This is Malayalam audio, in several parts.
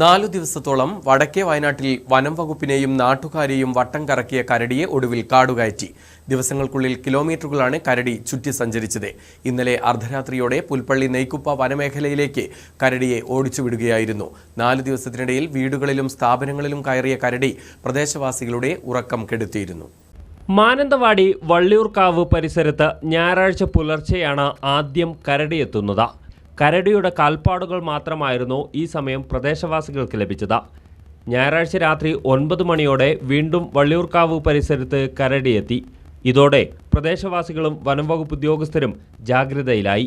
നാലു ദിവസത്തോളം വടക്കേ വയനാട്ടിൽ വനം വകുപ്പിനെയും നാട്ടുകാരെയും വട്ടം കറക്കിയ കരടിയെ ഒടുവിൽ കാടുകയറ്റി. ദിവസങ്ങൾക്കുള്ളിൽ കിലോമീറ്ററുകളാണ് കരടി ചുറ്റി സഞ്ചരിച്ചത്. ഇന്നലെ അർദ്ധരാത്രിയോടെ പുൽപ്പള്ളി നെയ്ക്കുപ്പ വനമേഖലയിലേക്ക് കരടിയെ ഓടിച്ചുവിടുകയായിരുന്നു. നാലു ദിവസത്തിനിടയിൽ വീടുകളിലും സ്ഥാപനങ്ങളിലും കയറിയ കരടി പ്രദേശവാസികളുടെ ഉറക്കം കെടുത്തിയിരുന്നു. മാനന്തവാടി വള്ളിയൂർക്കാവ് പരിസരത്ത് ഞായറാഴ്ച പുലർച്ചെയാണ് ആദ്യം കരടിയെത്തുന്നത്. കരടിയുടെ കാൽപ്പാടുകൾ മാത്രമായിരുന്നു ഈ സമയം പ്രദേശവാസികൾക്ക് ലഭിച്ചത്. ഞായറാഴ്ച രാത്രി ഒൻപത് മണിയോടെ വീണ്ടും വള്ളിയൂർക്കാവ് പരിസരത്ത് കരടിയെത്തി ഇതോടെ പ്രദേശവാസികളും വനംവകുപ്പ് ഉദ്യോഗസ്ഥരും ജാഗ്രതയിലായി.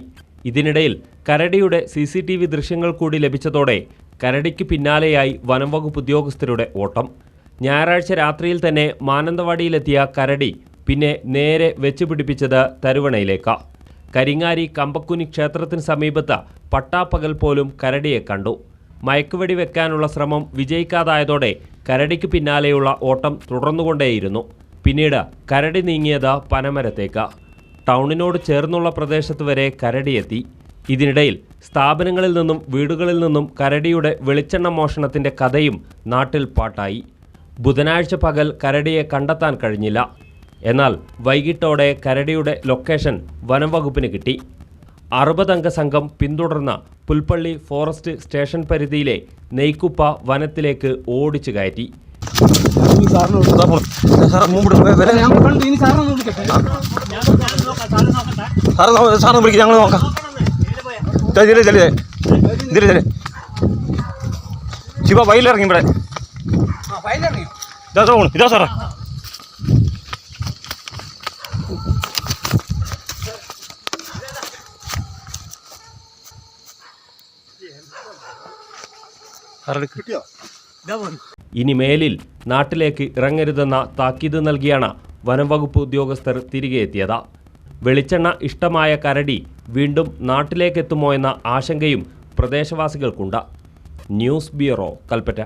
ഇതിനിടയിൽ കരടിയുടെ സി സി ടി വി ദൃശ്യങ്ങൾ കൂടി ലഭിച്ചതോടെ കരടിക്ക് പിന്നാലെയായി വനംവകുപ്പ് ഉദ്യോഗസ്ഥരുടെ ഓട്ടം. ഞായറാഴ്ച രാത്രിയിൽ തന്നെ മാനന്തവാടിയിലെത്തിയ കരടി പിന്നെ നേരെ വെച്ചുപിടിപ്പിച്ചത് തരുവണയിലേക്ക്. കരിങ്ങാരി കമ്പക്കുനി ക്ഷേത്രത്തിന് സമീപത്ത് പട്ടാപ്പകൽ പോലും കരടിയെ കണ്ടു. മയക്കുവെടി വെക്കാനുള്ള ശ്രമം വിജയിക്കാതായതോടെ കരടിക്ക് പിന്നാലെയുള്ള ഓട്ടം തുടർന്നുകൊണ്ടേയിരുന്നു. പിന്നീട് കരടി നീങ്ങിയത് പനമരത്തേക്ക്. ടൗണിനോട് ചേർന്നുള്ള പ്രദേശത്ത് വരെ കരടിയെത്തി. ഇതിനിടയിൽ സ്ഥാപനങ്ങളിൽ നിന്നും വീടുകളിൽ നിന്നും കരടിയുടെ വെളിച്ചെണ്ണ മോഷണത്തിന്റെ കഥയും നാട്ടിൽ പാട്ടായി. ബുധനാഴ്ച പകൽ കരടിയെ കണ്ടെത്താൻ കഴിഞ്ഞില്ല. എന്നാൽ വൈകിട്ടോടെ കരടിയുടെ ലൊക്കേഷൻ വനം വകുപ്പിന് കിട്ടി അറുപതംഗ സംഘം പിന്തുടർന്ന പുൽപ്പള്ളി ഫോറസ്റ്റ് സ്റ്റേഷൻ പരിധിയിലെ നെയ്ക്കുപ്പ വനത്തിലേക്ക് ഓടിച്ചു കയറ്റി സാറ് സാറിനെ വിളിക്കും ഞങ്ങൾ നോക്കാം ചെല്ലേ ചെല്ലേ ഇതിലെ ചെല്ലേ ശിവ വയലിറങ്ങി ഇവിടെ ഇതാ സാറേ ഇനി മേലിൽ നാട്ടിലേക്ക് ഇറങ്ങരുതെന്ന താക്കീത് നൽകിയാണ് വനംവകുപ്പ് ഉദ്യോഗസ്ഥർ തിരികെ എത്തിയത്. വെളിച്ചെണ്ണ ഇഷ്ടമായ കരടി വീണ്ടും നാട്ടിലേക്കെത്തുമോ എന്ന ആശങ്കയും പ്രദേശവാസികൾക്കുണ്ട്. News bureau Kalpetta.